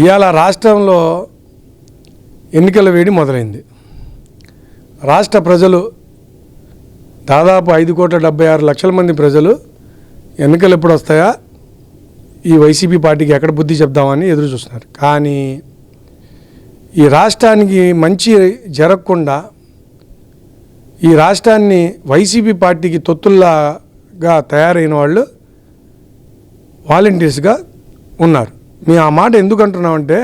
ఇవాళ రాష్ట్రంలో ఎన్నికల వేడి మొదలైంది. రాష్ట్ర ప్రజలు దాదాపు ఐదు కోట్ల డెబ్బై ఆరు లక్షల మంది ప్రజలు ఎన్నికలు ఎప్పుడు వస్తాయా? ఈ వైసీపీ పార్టీకి ఎక్కడ బుద్ధి చెప్దామని ఎదురు చూస్తున్నారు. కానీ ఈ రాష్ట్రానికి మంచి జరగకుండా ఈ రాష్ట్రాన్ని వైసీపీ పార్టీకి తొత్తుల్లాగా తయారైన వాళ్ళు వాలంటీర్స్గా ఉన్నారు. మేము ఆ మాట ఎందుకు అంటున్నామంటే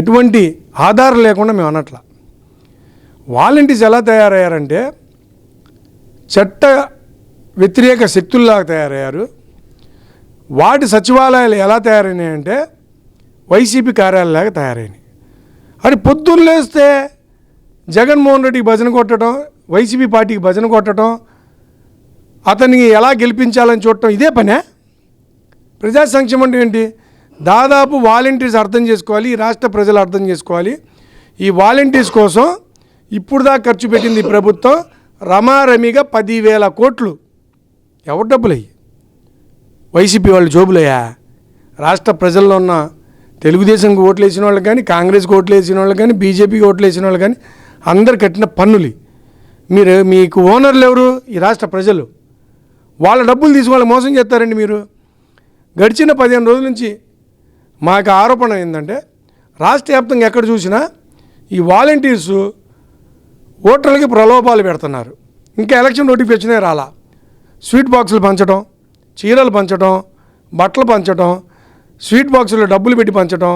ఎటువంటి ఆధారం లేకుండా మేము అనట్లా. వాలంటీర్స్ ఎలా తయారయ్యారంటే చట్ట వ్యతిరేక శక్తుల్లాగా తయారయ్యారు. వాటి సచివాలయాలు ఎలా తయారైనాయంటే వైసీపీ కార్యాలయాగా తయారైనాయి. అది పొద్దున్న లేస్తే జగన్మోహన్ రెడ్డికి భజన కొట్టడం వైసీపీ పార్టీకి భజన కొట్టడం అతన్ని ఎలా గెలిపించాలని చూడటం ఇదే పనే? ప్రజా సంక్షేమం అంటే ఏంటి? దాదాపు వాలంటీర్స్ అర్థం చేసుకోవాలి ఈ రాష్ట్ర ప్రజలు అర్థం చేసుకోవాలి. ఈ వాలంటీర్స్ కోసం ఇప్పుడు దాకా ఖర్చు పెట్టింది ప్రభుత్వం రమారమిగా పదివేల కోట్లు. ఎవరు డబ్బులు అయ్యి? వైసీపీ వాళ్ళు జోబులయ్యా రాష్ట్ర ప్రజల్లో ఉన్న తెలుగుదేశంకి ఓట్లు వేసిన వాళ్ళు కానీ కాంగ్రెస్కి ఓట్లు వేసిన వాళ్ళు కానీ బీజేపీకి ఓట్లు వేసిన వాళ్ళు కానీ అందరు కట్టిన పన్నులు. మీరు మీకు ఓనర్లు ఎవరు? ఈ రాష్ట్ర ప్రజలు. వాళ్ళ డబ్బులు తీసి మోసం చేస్తారండి మీరు. గడిచిన పదిహేను రోజుల నుంచి మాకు ఆరోపణ ఏంటంటే రాష్ట్ర వ్యాప్తంగా ఎక్కడ చూసినా ఈ వాలంటీర్స్ ఓటర్లకి ప్రలోభాలు పెడుతున్నారు. ఇంకా ఎలక్షన్ నోటిఫికేషనే రాలా. స్వీట్ బాక్సులు పంచడం చీరలు పంచడం బట్టలు పంచడం స్వీట్ బాక్సులో డబ్బులు పెట్టి పంచడం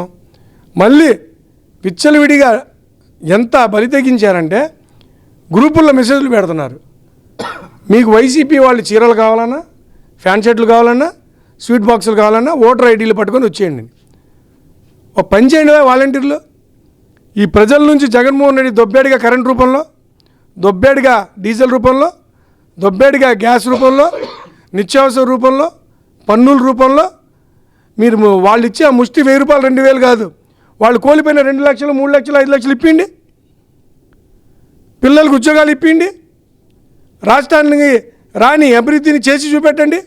మళ్ళీ విచ్చలవిడిగా ఎంత బలి తెగించారంటే గ్రూపుల్లో మెసేజ్లు పెడుతున్నారు. మీకు వైసీపీ వాళ్ళు చీరలు కావాలన్నా ఫ్యాన్ షర్ట్లు కావాలన్నా స్వీట్ బాక్సులు కావాలన్నా ఓటర్ ఐడీలు పట్టుకొని వచ్చేయండి. ఒక పని చేయండి వాలంటీర్లు. ఈ ప్రజల నుంచి జగన్మోహన్ రెడ్డి దొబ్బేడిగా కరెంట్ రూపంలో దొబ్బేడిగా డీజిల్ రూపంలో దొబ్బేడిగా గ్యాస్ రూపంలో నిత్యావసర రూపంలో పన్నుల రూపంలో. మీరు వాళ్ళు ఇచ్చే ఆ ముష్టి వెయ్యి రూపాయలు రెండు వేలు కాదు. వాళ్ళు కోల్పోయిన రెండు లక్షలు మూడు లక్షలు ఐదు లక్షలు ఇప్పిండి. పిల్లలకు ఉద్యోగాలు ఇప్పిండి. రాష్ట్రానికి రాని అభివృద్ధిని చేసి చూపెట్టండి.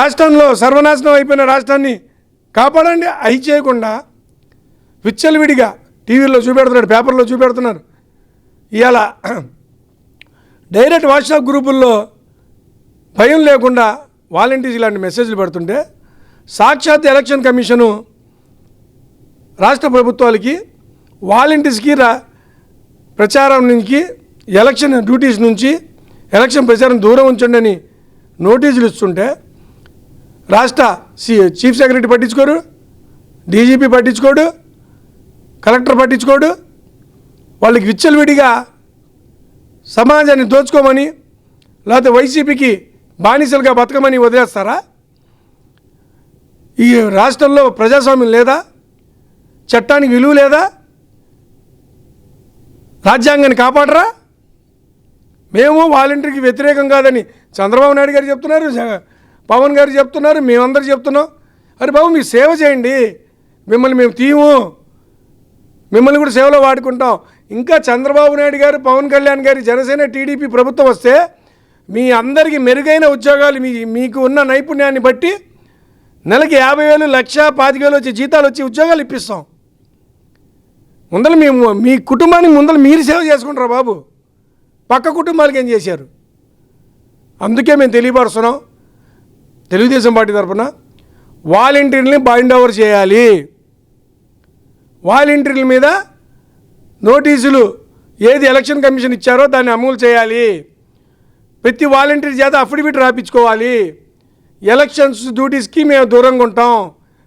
రాష్ట్రంలో సర్వనాశనం అయిపోయిన రాష్ట్రాన్ని కాపాడండి అవి చేయకుండా విచ్చలవిడిగా టీవీలో చూపెడుతున్నాడు పేపర్లో చూపెడుతున్నారు. ఇవాళ డైరెక్ట్ వాట్సాప్ గ్రూపుల్లో భయం లేకుండా వాలంటీర్స్ ఇలాంటి మెసేజ్లు పెడుతుంటే సాక్షాత్ ఎలక్షన్ కమిషను రాష్ట్ర ప్రభుత్వాలకి వాలంటీర్స్కి రా ప్రచారం నుంచి ఎలక్షన్ డ్యూటీస్ నుంచి ఎలక్షన్ ప్రచారం దూరం ఉంచండి అని నోటీసులు ఇస్తుంటే రాష్ట్ర చీఫ్ సెక్రటరీ పట్టించుకోరు డీజీపీ పట్టించుకోడు కలెక్టర్ పట్టించుకోడు. వాళ్ళకి విచ్చలవిడిగా సమాజాన్ని దోచుకోమని లేకపోతే వైసీపీకి బానిసలుగా బతకమని వదిలేస్తారా? ఈ రాష్ట్రంలో ప్రజాస్వామ్యం లేదా? చట్టానికి విలువ లేదా? రాజ్యాంగాన్ని కాపాడరా? మేము వాలంటీర్కి వ్యతిరేకం కాదని చంద్రబాబు నాయుడు గారు చెప్తున్నారు. పవన్ గారు చెప్తున్నారు మేమందరూ చెప్తున్నాం. అరే బాబు మీ సేవ చేయండి. మిమ్మల్ని మేము తీయము మిమ్మల్ని కూడా సేవలో వాడుకుంటాం. ఇంకా చంద్రబాబు నాయుడు గారు పవన్ కళ్యాణ్ గారి జనసేన టీడీపీ ప్రభుత్వం వస్తే మీ అందరికీ మెరుగైన ఉద్యోగాలు మీ మీకు ఉన్న నైపుణ్యాన్ని బట్టి నెలకి యాభై వేలు లక్ష పాతిక వేలు వచ్చే జీతాలు వచ్చి ఉద్యోగాలు ఇప్పిస్తాం. ముందర మేము మీ కుటుంబానికి ముందర మీరు సేవ చేసుకుంటారా బాబు? పక్క కుటుంబాలకి ఏం చేశారు? అందుకే మేము తెలియపరుస్తున్నాం. తెలుగుదేశం పార్టీ తరఫున వాలంటీర్ని బైండ్ ఓవర్ చేయాలి. వాలంటీర్ల మీద నోటీసులు ఏది ఎలక్షన్ కమిషన్ ఇచ్చారో దాన్ని అమలు చేయాలి. ప్రతి వాలంటీర్ చేత అఫిడవిట్ రాపించుకోవాలి. ఎలక్షన్స్ డ్యూటీస్కి మేము దూరంగా ఉంటాం.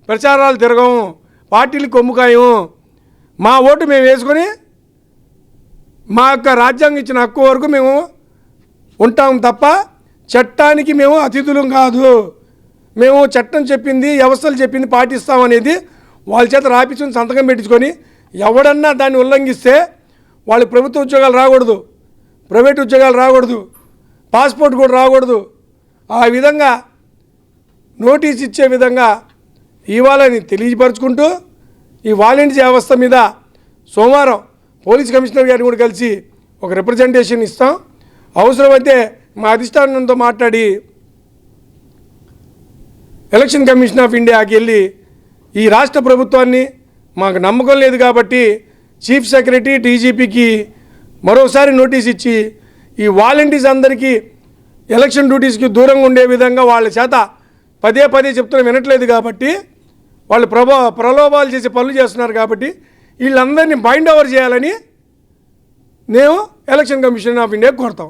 ప్రచారాలు తిరగం. పార్టీలు కొమ్ముకాయం మా ఓటు మేము వేసుకొని మా యొక్క రాజ్యాంగం ఇచ్చిన హక్కు వరకు మేము ఉంటాం తప్ప చట్టానికి మేము అతిథులం కాదు. మేము చట్టం చెప్పింది వ్యవస్థలు చెప్పింది పాటిస్తాం అనేది వాళ్ళ చేత రాపించుకుని సంతకం పెట్టించుకొని ఎవడన్నా దాన్ని ఉల్లంఘిస్తే వాళ్ళు ప్రభుత్వ ఉద్యోగాలు రాకూడదు. ప్రైవేట్ ఉద్యోగాలు రాకూడదు. పాస్పోర్ట్ కూడా రాకూడదు. ఆ విధంగా నోటీస్ ఇచ్చే విధంగా ఇవ్వాలని తెలియపరుచుకుంటూ ఈ వాలంటీర్ వ్యవస్థ మీద సోమవారం పోలీస్ కమిషనర్ గారిని కూడా కలిసి ఒక రిప్రజెంటేషన్ ఇస్తాం. అవసరమైతే మా అధిష్టానంతో మాట్లాడి ఎలక్షన్ కమిషన్ ఆఫ్ ఇండియాకి వెళ్ళి ఈ రాష్ట్ర ప్రభుత్వాన్ని మాకు నమ్మకం లేదు కాబట్టి చీఫ్ సెక్రటరీ టీజీపీకి మరోసారి నోటీస్ ఇచ్చి ఈ వాలంటీర్స్ అందరికీ ఎలక్షన్ డ్యూటీస్కి దూరంగా ఉండే విధంగా వాళ్ళ చేత పదే పదే చెప్తున్నా వినట్లేదు కాబట్టి వాళ్ళు ప్రభా ప్రలోభాలు చేసి పనులు చేస్తున్నారు కాబట్టి వీళ్ళందరినీ బైండ్ ఓవర్ చేయాలని మేము ఎలక్షన్ కమిషన్ ఆఫ్ ఇండియా కోరుతాం.